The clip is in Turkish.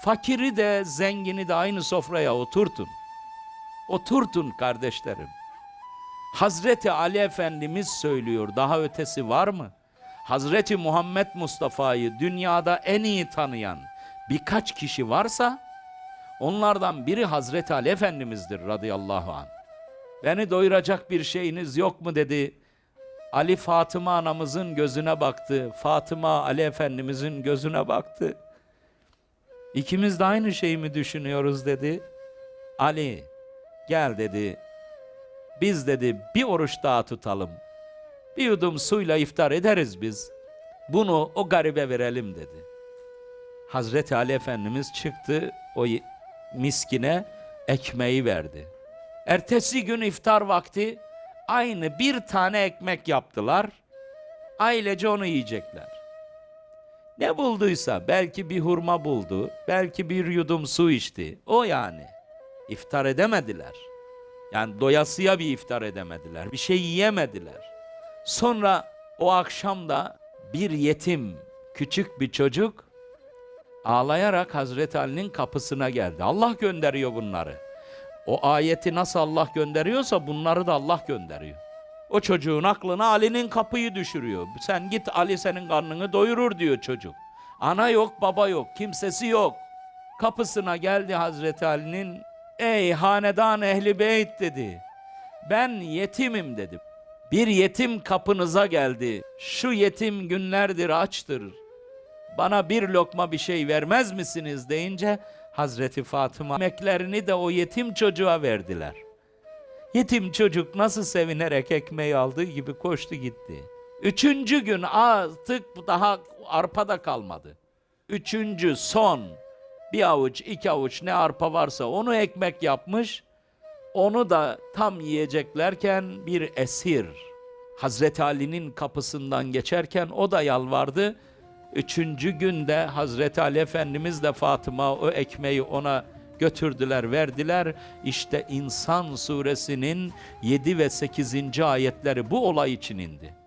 Fakiri de zengini de aynı sofraya oturtun. Oturtun kardeşlerim. Hazreti Ali Efendimiz söylüyor. Daha ötesi var mı? Hazreti Muhammed Mustafa'yı dünyada en iyi tanıyan birkaç kişi varsa onlardan biri Hazreti Ali Efendimiz'dir radıyallahu anh. Beni doyuracak bir şeyiniz yok mu dedi. Ali Fatıma anamızın gözüne baktı. Fatıma Ali Efendimizin gözüne baktı. İkimiz de aynı şeyi mi düşünüyoruz dedi. Ali gel dedi. Biz dedi bir oruç daha tutalım. Bir yudum suyla iftar ederiz biz. Bunu o garibe verelim dedi. Hazreti Ali Efendimiz çıktı o miskine ekmeği verdi. Ertesi gün iftar vakti aynı bir tane ekmek yaptılar. Ailece onu yiyecekler. Ne bulduysa belki bir hurma buldu, belki bir yudum su içti. O yani. İftar edemediler. Yani doyasıya bir iftar edemediler. Bir şey yiyemediler. Sonra o akşam da bir yetim, küçük bir çocuk ağlayarak Hazreti Ali'nin kapısına geldi. Allah gönderiyor bunları. O ayeti nasıl Allah gönderiyorsa bunları da Allah gönderiyor. O çocuğun aklına Ali'nin kapıyı düşürüyor. Sen git Ali senin karnını doyurur diyor çocuk. Ana yok, baba yok, kimsesi yok. Kapısına geldi Hazreti Ali'nin. Ey hanedan ehli beyt dedi. Ben yetimim dedi. Bir yetim kapınıza geldi. Şu yetim günlerdir açtır. Bana bir lokma bir şey vermez misiniz deyince Hazreti Fatıma emeklerini de o yetim çocuğa verdiler. Yetim çocuk nasıl sevinerek ekmeği aldığı gibi koştu gitti. Üçüncü gün artık daha arpa da kalmadı. Üçüncü son bir avuç iki avuç ne arpa varsa onu ekmek yapmış. Onu da tam yiyeceklerken bir esir Hazreti Ali'nin kapısından geçerken o da yalvardı. Üçüncü günde Hazreti Ali Efendimiz de Fatıma o ekmeği ona götürdüler, verdiler. İşte İnsan suresinin 7 ve 8. ayetleri bu olay için indi.